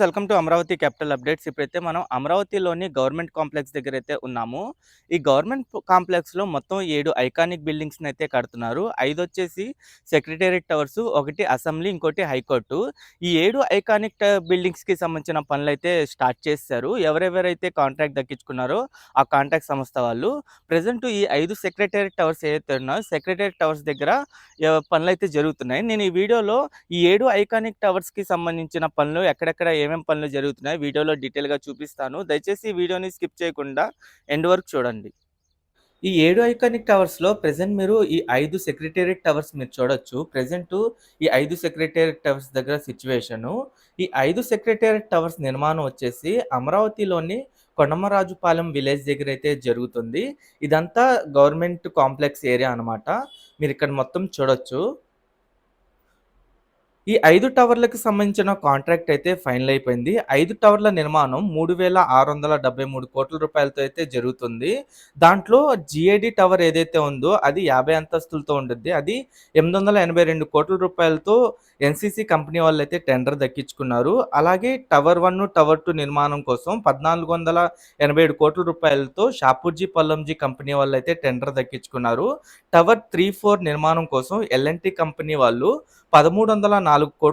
Welcome to Amaravati capital updates. ఇప్పుడైతే మనం అమరావతిలోని గవర్నమెంట్ కాంప్లెక్స్ దగ్గర అయితే ఉన్నాము. ఈ గవర్నమెంట్ కాంప్లెక్స్లో మొత్తం ఏడు ఐకానిక్ బిల్డింగ్స్ని అయితే కడుతున్నారు. ఐదు వచ్చేసి సెక్రటేరియట్ టవర్స్ ఒకటి అసెంబ్లీ ఇంకోటి హైకోర్టు. ఈ ఏడు ఐకానిక్ బిల్డింగ్స్కి సంబంధించిన పనులు అయితే స్టార్ట్ చేశారు ఎవరెవరైతే కాంట్రాక్ట్ దక్కించుకున్నారో ఆ కాంట్రాక్ట్ సంస్థ వాళ్ళు. ప్రజెంట్ ఈ ఐదు సెక్రటేరియట్ టవర్స్ ఏదైతే ఉన్నాయో సెక్రటేరియట్ టవర్స్ దగ్గర పనులు అయితే జరుగుతున్నాయి. నేను ఈ వీడియోలో ఈ ఏడు ఐకానిక్ టవర్స్కి సంబంధించిన పనులు ఎక్కడెక్కడ ఏమేమి పనులు జరుగుతున్నాయి వీడియోలో డీటెయిల్గా చూపిస్తాను. దయచేసి వీడియోని స్కిప్ చేయకుండా ఎండ్ వరకు చూడండి. ఈ ఏడు ఐకానిక్ టవర్స్లో ప్రజెంట్ మీరు ఈ ఐదు సెక్రటేరియట్ టవర్స్ మీరు చూడొచ్చు. ప్రెసెంట్ ఈ ఐదు సెక్రటేరియట్ టవర్స్ దగ్గర సిచ్యువేషను. ఈ ఐదు సెక్రటేరియట్ టవర్స్ నిర్మాణం వచ్చేసి అమరావతిలోని కొండమరాజుపాలెం విలేజ్ దగ్గర అయితే జరుగుతుంది. ఇదంతా గవర్నమెంట్ కాంప్లెక్స్ ఏరియా అనమాట మీరు ఇక్కడ మొత్తం చూడొచ్చు. ఈ ఐదు టవర్లకు సంబంధించిన కాంట్రాక్ట్ అయితే ఫైనల్ అయిపోయింది. ఐదు టవర్ల నిర్మాణం మూడు వేల ఆరు వందల డెబ్బై మూడు కోట్ల రూపాయలతో అయితే జరుగుతుంది. దాంట్లో జిఐడి టవర్ ఏదైతే ఉందో అది యాభై అంతస్తులతో ఉంటుంది అది ఎనిమిది వందల ఎనభై రెండు కోట్ల రూపాయలతో ఎన్సీసీ కంపెనీ వాళ్ళు అయితే టెండర్ దక్కించుకున్నారు. అలాగే టవర్ వన్ టవర్ టూ నిర్మాణం కోసం పద్నాలుగు వందల ఎనభై ఏడు కోట్ల రూపాయలతో షాపూర్జీ పల్లంజీ కంపెనీ వాళ్ళు అయితే టెండర్ దక్కించుకున్నారు. టవర్ త్రీ ఫోర్ నిర్మాణం కోసం ఎల్ఎన్టీ కంపెనీ వాళ్ళు పదమూడు వందల నాలుగు కోట్ల